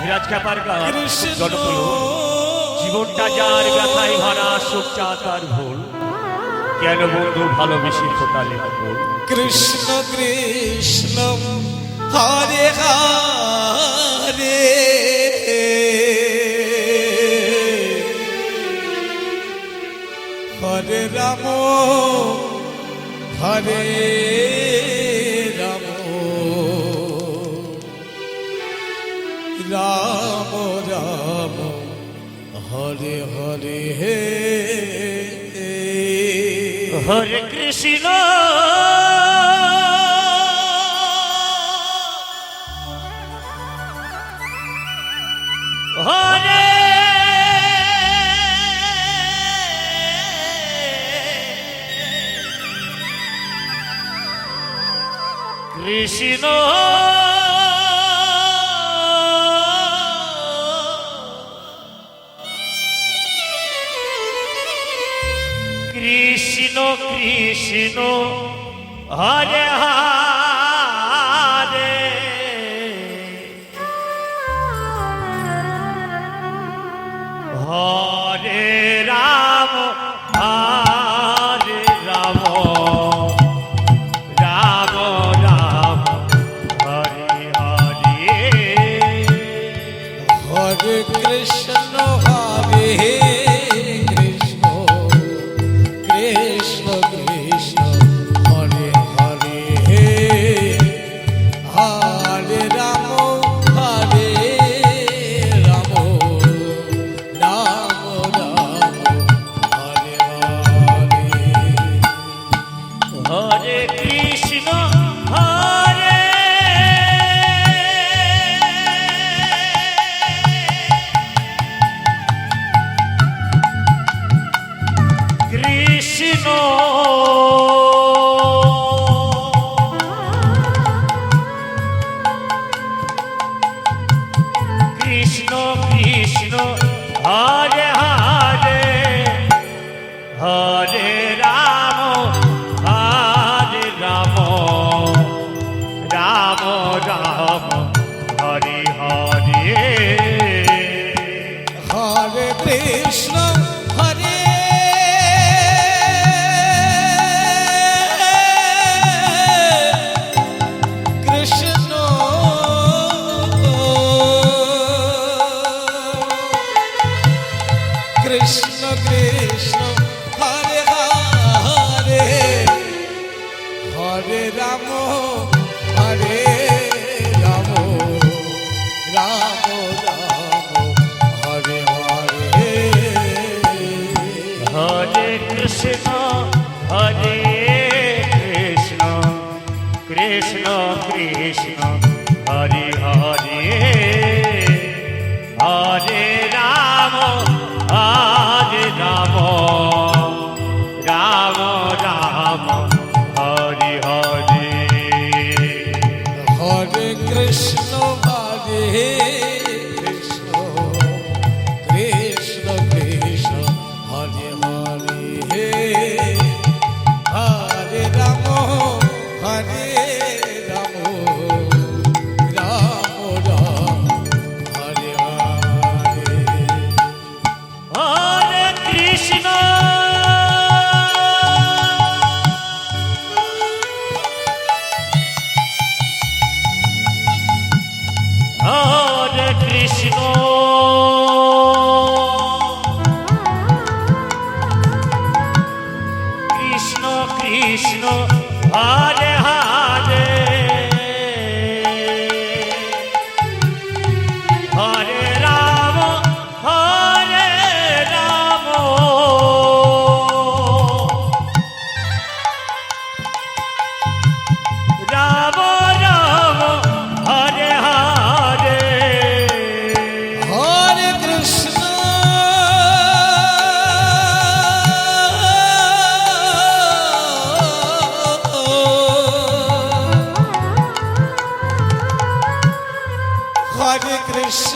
ধীরাজ খ্যাপার গান। জনপ্রিয়। জীবনটা যার ব্যথায় ভরা শোক চা তার ভুল। কেন বন্ধু ভালোবেসে ফোটালে ভুল কৃষ্ণ কৃষ্ণ হরে হরে। হরে রাম হরে রাম রাম হরে হরে হে। হরে কৃষ্ণ। কৃষ্ণ। কৃষ্ণ হরে হরে। হরে কৃষ্ণ কৃষ্ণ কৃষ্ণ হরে কৃষ্ণ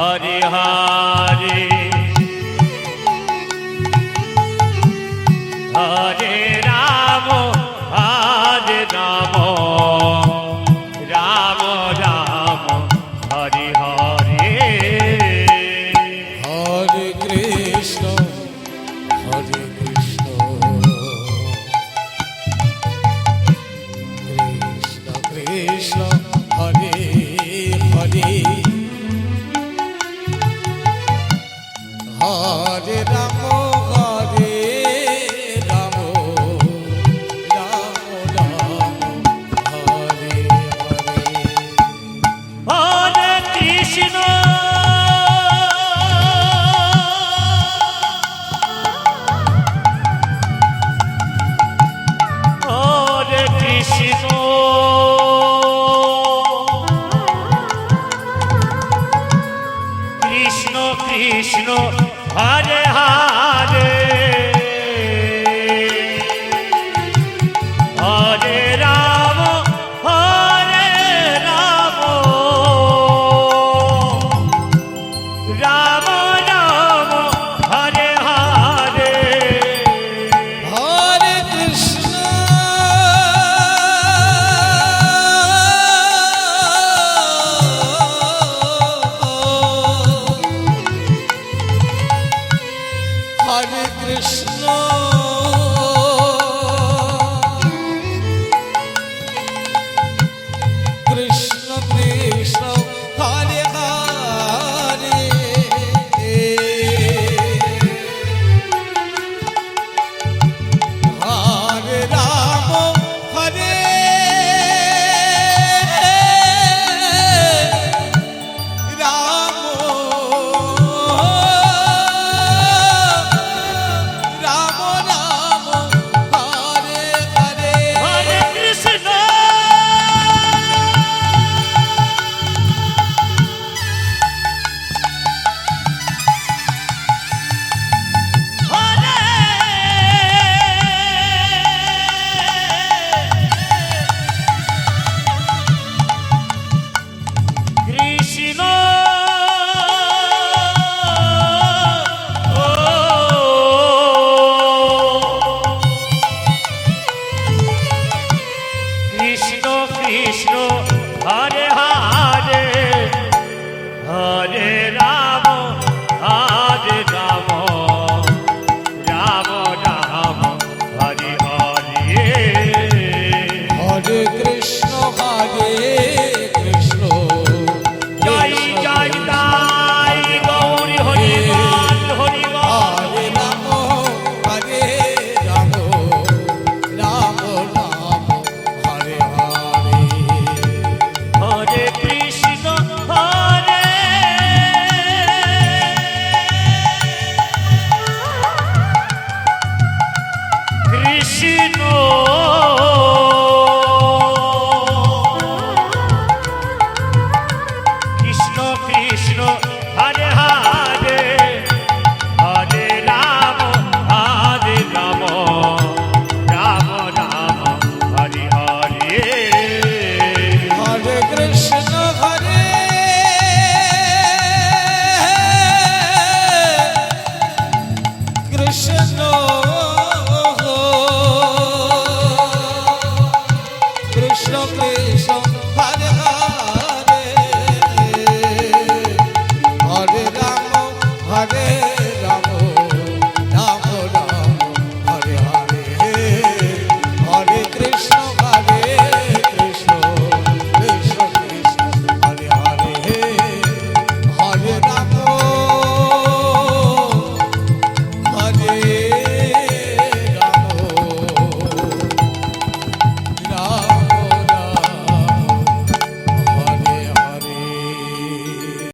হরে হরে কৃষ্ণ হরে